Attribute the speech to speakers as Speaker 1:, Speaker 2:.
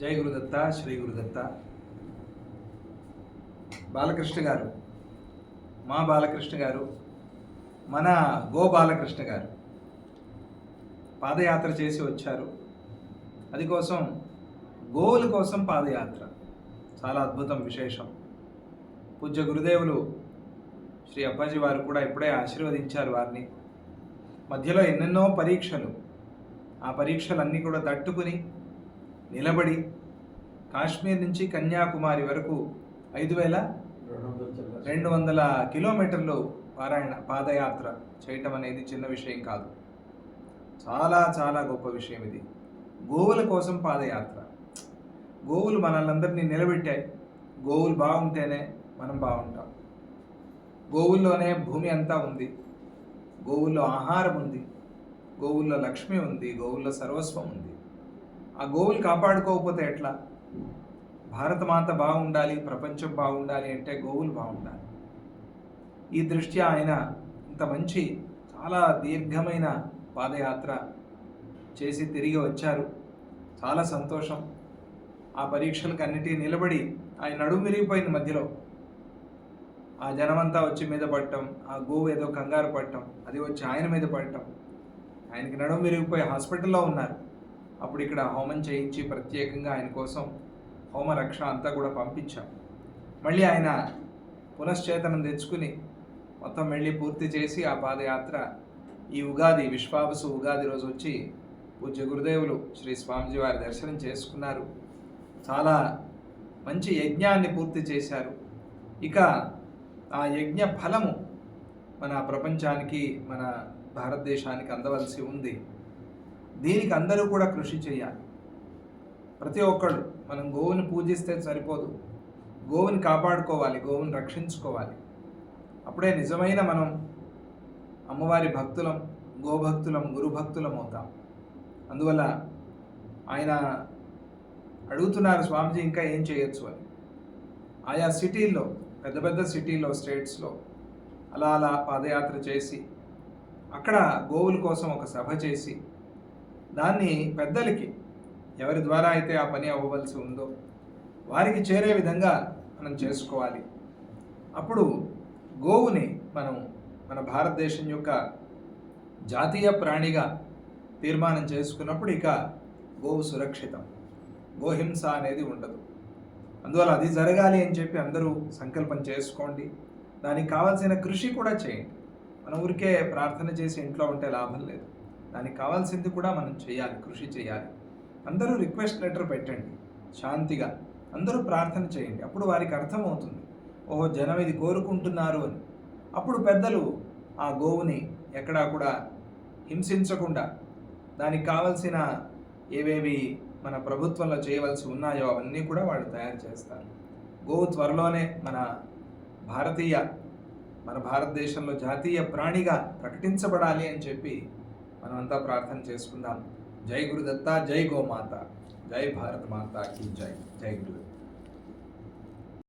Speaker 1: జై గురుదత్త శ్రీ గురుదత్త. బాలకృష్ణ గారు మా బాలకృష్ణ గారు మన గో బాలకృష్ణ గారు పాదయాత్ర చేసి వచ్చారు. అది కోసం గోవుల కోసం పాదయాత్ర. చాలా అద్భుతం విశేషం. పూజ్య గురుదేవులు శ్రీ అప్పాజీ వారు కూడా ఇప్పుడే ఆశీర్వదించారు వారిని. మధ్యలో ఎన్నెన్నో పరీక్షలు. ఆ పరీక్షలన్నీ కూడా తట్టుకుని నిలబడి కాశ్మీర్ నుంచి కన్యాకుమారి వరకు ఐదు వేల రెండు వందల కిలోమీటర్లు పారాయణ పాదయాత్ర చేయటం అనేది చిన్న విషయం కాదు. చాలా చాలా గొప్ప విషయం ఇది. గోవుల కోసం పాదయాత్ర. గోవులు మనల్ందరినీ నిలబెట్టాయి. గోవులు బాగుంటేనే మనం బాగుంటాం. గోవుల్లోనే భూమి అంతా ఉంది. గోవుల్లో ఆహారం ఉంది. గోవుల్లో లక్ష్మి ఉంది. గోవుల్లో సర్వస్వం ఉంది. ఆ గోవులు కాపాడుకోకపోతే ఎట్లా? భారతమాత బాగుండాలి ప్రపంచం బాగుండాలి అంటే గోవులు బాగుండాలి. ఈ దృష్ట్యా ఆయన ఇంత మంచి చాలా దీర్ఘమైన పాదయాత్ర చేసి తిరిగి వచ్చారు. చాలా సంతోషం. ఆ పరీక్షలకు అన్నిటి నిలబడి ఆయన నడుము విరిగిపోయింది మధ్యలో. ఆ జనమంతా వచ్చి మీద పడటం ఆ గోవు ఏదో కంగారు పడటం అది వచ్చి ఆయన మీద పడటం. ఆయనకి నడుము విరిగిపోయి హాస్పిటల్లో ఉన్నారు. అప్పుడు ఇక్కడ హోమం చేయించి ప్రత్యేకంగా ఆయన కోసం హోమ రక్ష అంతా కూడా పంపించాం. మళ్ళీ ఆయన పునశ్చేతనం తెచ్చుకుని మొత్తం మళ్ళీ పూర్తి చేసి ఆ పాదయాత్ర ఈ ఉగాది విశ్వావసు ఉగాది రోజు వచ్చి పూజ్య గురుదేవులు శ్రీ స్వామిజీ వారి దర్శనం చేసుకున్నారు. చాలా మంచి యజ్ఞాన్ని పూర్తి చేశారు. ఇక ఆ యజ్ఞ ఫలము మన ప్రపంచానికి మన భారతదేశానికి అందవలసి ఉంది. దీనికి అందరూ కూడా కృషి చేయాలి. ప్రతి ఒక్కళ్ళు మనం గోవుని పూజిస్తే సరిపోదు. గోవుని కాపాడుకోవాలి గోవుని రక్షించుకోవాలి. అప్పుడే నిజమైన మనం అమ్మవారి భక్తులం గోభక్తులం గురుభక్తులం అవుతాం. అందువల్ల ఆయన అడుగుతున్నారు స్వామిజీ ఇంకా ఏం చేయొచ్చు అని. ఆయా సిటీల్లో పెద్ద పెద్ద సిటీల్లో స్టేట్స్లో అలా అలా పాదయాత్ర చేసి అక్కడ గోవుల కోసం ఒక సభ చేసి దాన్ని పెద్దలకి ఎవరి ద్వారా అయితే ఆ పని అవ్వవలసి ఉందో వారికి చేరే విధంగా మనం చేసుకోవాలి. అప్పుడు గోవుని మనం మన భారతదేశం యొక్క జాతీయ ప్రాణిగా తీర్మానం చేసుకున్నప్పుడు ఇక గోవు సురక్షితం. గోహింస అనేది ఉండదు. అందువల్ల అది జరగాలి అని చెప్పి అందరూ సంకల్పం చేసుకోండి. దానికి కావాల్సిన కృషి కూడా చేయండి. మన ఊరికే ప్రార్థన చేసి ఇంట్లో ఉంటే లాభం లేదు. దానికి కావాల్సింది కూడా మనం చేయాలి కృషి చేయాలి. అందరూ రిక్వెస్ట్ లెటర్ పెట్టండి శాంతిగా. అందరూ ప్రార్థన చేయండి అప్పుడు వారికి అర్థమవుతుంది. ఓహో జనం ఇది కోరుకుంటున్నారు అని. అప్పుడు పెద్దలు ఆ గోవుని ఎక్కడా కూడా హింసించకుండా దానికి కావలసిన ఏవేవి మన ప్రభుత్వంలో చేయవలసి ఉన్నాయో అవన్నీ కూడా వాళ్ళు తయారు చేస్తారు. గోవు త్వరలోనే మన భారతీయ మన భారతదేశంలో జాతీయ ప్రాణిగా ప్రకటించబడాలి అని చెప్పి మనమంతా ప్రార్థన చేసుకుందాం. జై గురుదత్త జై గోమాత. జై భారత మాత జై. జై గురుదత్త.